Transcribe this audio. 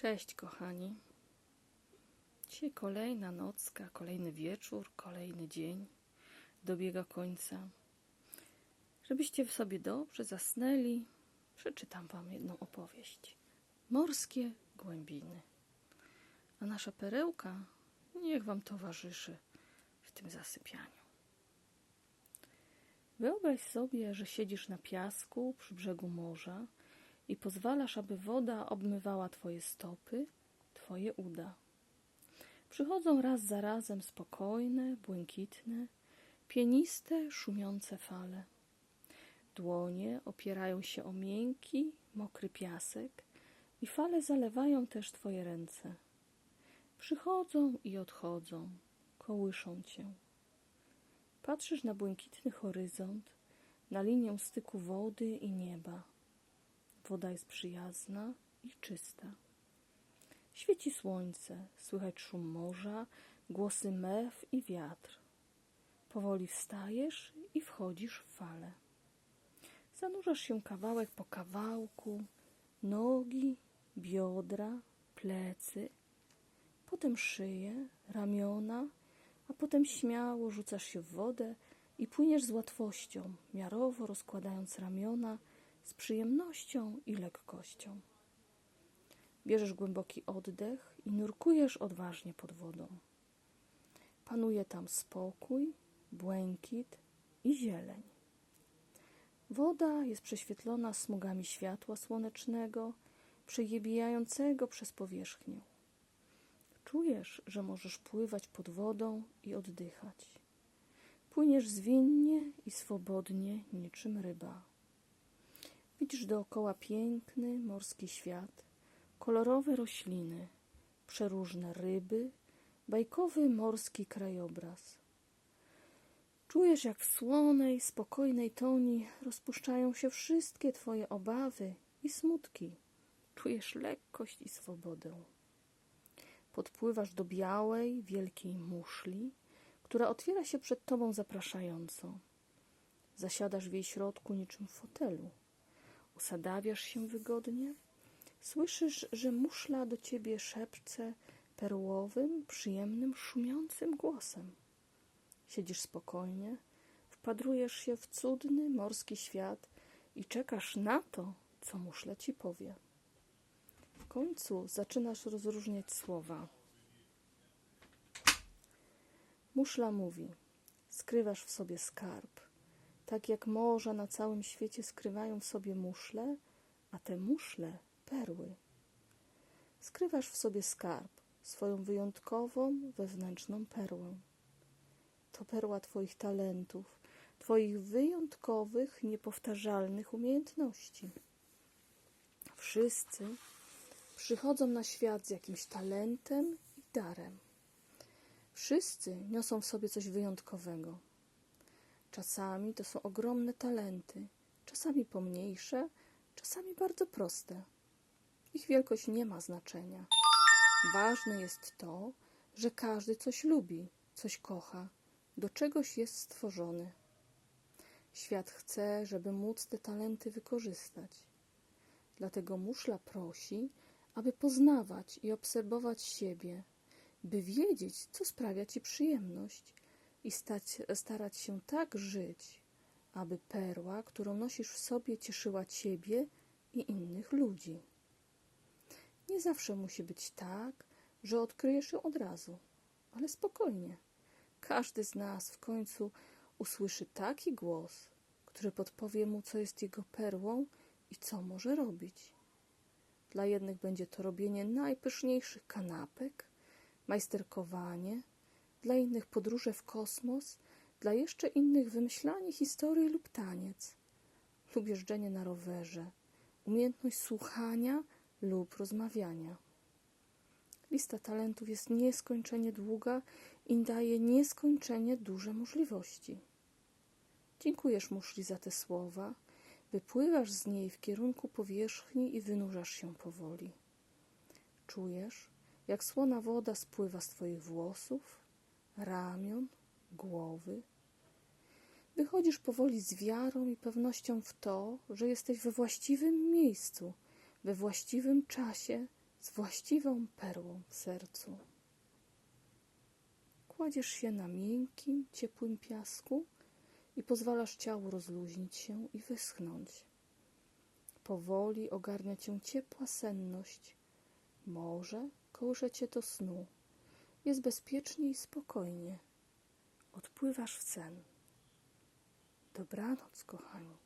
Cześć, kochani. Dzisiaj kolejna nocka, kolejny wieczór, kolejny dzień dobiega końca. Żebyście sobie dobrze zasnęli, przeczytam Wam jedną opowieść. Morskie głębiny. A nasza perełka niech Wam towarzyszy w tym zasypianiu. Wyobraź sobie, że siedzisz na piasku przy brzegu morza i pozwalasz, aby woda obmywała Twoje stopy, Twoje uda. Przychodzą raz za razem spokojne, błękitne, pieniste, szumiące fale. Dłonie opierają się o miękki, mokry piasek i fale zalewają też Twoje ręce. Przychodzą i odchodzą, kołyszą Cię. Patrzysz na błękitny horyzont, na linię styku wody i nieba. Woda jest przyjazna i czysta. Świeci słońce, słychać szum morza, głosy mew i wiatr. Powoli wstajesz i wchodzisz w fale. Zanurzasz się kawałek po kawałku, nogi, biodra, plecy, potem szyję, ramiona, a potem śmiało rzucasz się w wodę i płyniesz z łatwością, miarowo rozkładając ramiona, z przyjemnością i lekkością. Bierzesz głęboki oddech i nurkujesz odważnie pod wodą. Panuje tam spokój, błękit i zieleń. Woda jest prześwietlona smugami światła słonecznego, przejebijającego przez powierzchnię. Czujesz, że możesz pływać pod wodą i oddychać. Płyniesz zwinnie i swobodnie, niczym ryba. Widzisz dookoła piękny morski świat, kolorowe rośliny, przeróżne ryby, bajkowy morski krajobraz. Czujesz, jak w słonej, spokojnej toni rozpuszczają się wszystkie Twoje obawy i smutki. Czujesz lekkość i swobodę. Podpływasz do białej, wielkiej muszli, która otwiera się przed Tobą zapraszająco. Zasiadasz w jej środku niczym w fotelu. Usadawiasz się wygodnie. Słyszysz, że muszla do ciebie szepce perłowym, przyjemnym, szumiącym głosem. Siedzisz spokojnie, wpadrujesz się w cudny morski świat i czekasz na to, co muszla ci powie. W końcu zaczynasz rozróżniać słowa. Muszla mówi: Skrywasz w sobie skarb. Tak jak morza na całym świecie skrywają w sobie muszle, a te muszle perły. Skrywasz w sobie skarb, swoją wyjątkową, wewnętrzną perłę. To perła Twoich talentów, Twoich wyjątkowych, niepowtarzalnych umiejętności. Wszyscy przychodzą na świat z jakimś talentem i darem. Wszyscy niosą w sobie coś wyjątkowego. Czasami to są ogromne talenty, czasami pomniejsze, czasami bardzo proste. Ich wielkość nie ma znaczenia. Ważne jest to, że każdy coś lubi, coś kocha, do czegoś jest stworzony. Świat chce, żeby móc te talenty wykorzystać. Dlatego muszla prosi, aby poznawać i obserwować siebie, by wiedzieć, co sprawia ci przyjemność i stać, starać się tak żyć, aby perła, którą nosisz w sobie, cieszyła ciebie i innych ludzi. Nie zawsze musi być tak, że odkryjesz ją od razu, ale spokojnie. Każdy z nas w końcu usłyszy taki głos, który podpowie mu, co jest jego perłą i co może robić. Dla jednych będzie to robienie najpyszniejszych kanapek, majsterkowanie, dla innych podróże w kosmos, dla jeszcze innych wymyślanie historii lub taniec, lub jeżdżenie na rowerze, umiejętność słuchania lub rozmawiania. Lista talentów jest nieskończenie długa i daje nieskończenie duże możliwości. Dziękujesz muszli za te słowa, wypływasz z niej w kierunku powierzchni i wynurzasz się powoli. Czujesz, jak słona woda spływa z twoich włosów, ramion, głowy. Wychodzisz powoli z wiarą i pewnością w to, że jesteś we właściwym miejscu, we właściwym czasie, z właściwą perłą w sercu. Kładziesz się na miękkim, ciepłym piasku i pozwalasz ciału rozluźnić się i wyschnąć. Powoli ogarnia cię ciepła senność. Morze kołysze cię do snu. Jest bezpiecznie i spokojnie. Odpływasz w sen. Dobranoc, kochani.